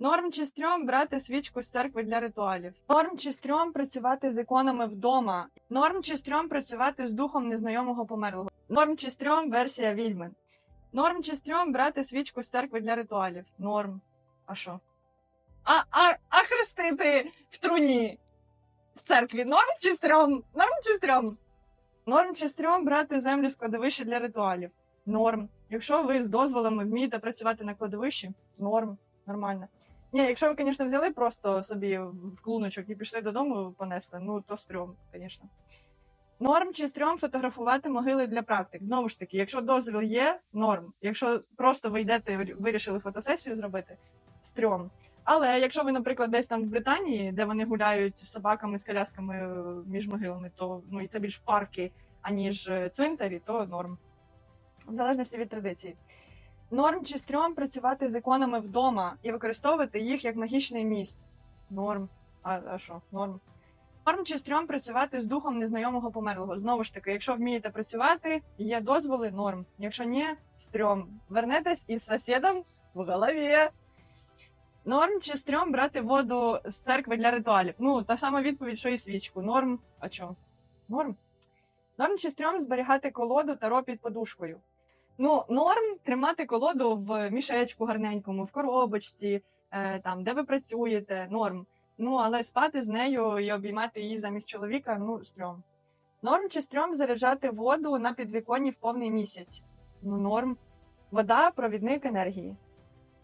Норм чи стрьом брати свічку з церкви для ритуалів. Норм чи стрьом працювати з іконами вдома. Норм чи стрьом працювати з духом незнайомого померлого. Норм чи стрьом версія відьми. Норм чи стрьом брати свічку з церкви для ритуалів. Норм. А що? А, а, а хрестити в труні в церкві. Норм чи стрьом? Норм чи стрьом? Норм чи стрьом брати землю з кладовища для ритуалів. Норм. Якщо ви з дозволами вмієте працювати на кладовищі, норм, нормально. Ні, якщо ви, звісно, взяли просто собі в клуночок і пішли додому, понесли, ну то стрьом, звісно. Норм чи стрьом фотографувати могили для практик. Знову ж таки, якщо дозвіл є, норм. Якщо просто ви йдете, ви вирішили фотосесію зробити, стрьом. Але якщо ви, наприклад, десь там в Британії, де вони гуляють з собаками, з колясками е, між могилами, то ну і це більш парки, аніж е, цвинтарі, то норм. В залежності від традиції. Норм чи стрьом працювати з іконами вдома і використовувати їх як магічний міст. Норм. А, а що? Норм. Норм чи стрьом працювати з духом незнайомого померлого. Знову ж таки, якщо вмієте працювати, є дозволи, норм. Якщо ні, стрьом. Вернетесь із сусідом в голові. Норм чи стрьом брати воду з церкви для ритуалів. Ну, та сама відповідь, що і свічку. Норм. А чо? Норм. Норм чи стрьом зберігати колоду таро під подушкою. Ну, норм тримати колоду в мішечку гарненькому, в коробочці, е, там, де ви працюєте, норм. Ну, але спати з нею і обіймати її замість чоловіка, ну, стрьом. Норм чи стрьом заряджати воду на підвіконні в повний місяць. Ну, норм. Вода провідник енергії.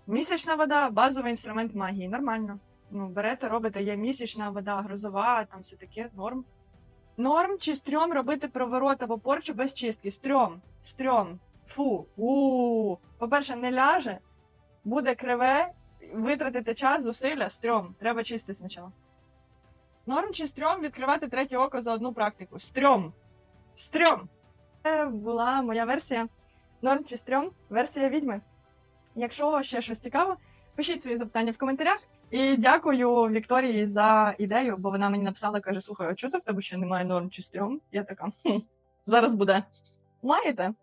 Місячна вода базовий інструмент магії. Нормально. Ну, берете, робите, є місячна вода, грозова, там все таке, норм. Норм чи стрьом робити приворот або порчу без чистки. Стрьом, стрьом. Фу. у По-перше, не ляже, буде криве, витратите час, зусилля, стрьом. Треба чистити спочатку. Норм чи стрьом відкривати третє око за одну практику. Стрьом. Стрьом. Це була моя версія. Норм чи стрьом, версія відьми. Якщо ще щось цікаво, пишіть свої запитання в коментарях. І дякую Вікторії за ідею, бо вона мені написала, каже: слухай, а чого в тебе ще немає норм чи стрьом? Я така, хм, зараз буде. Маєте?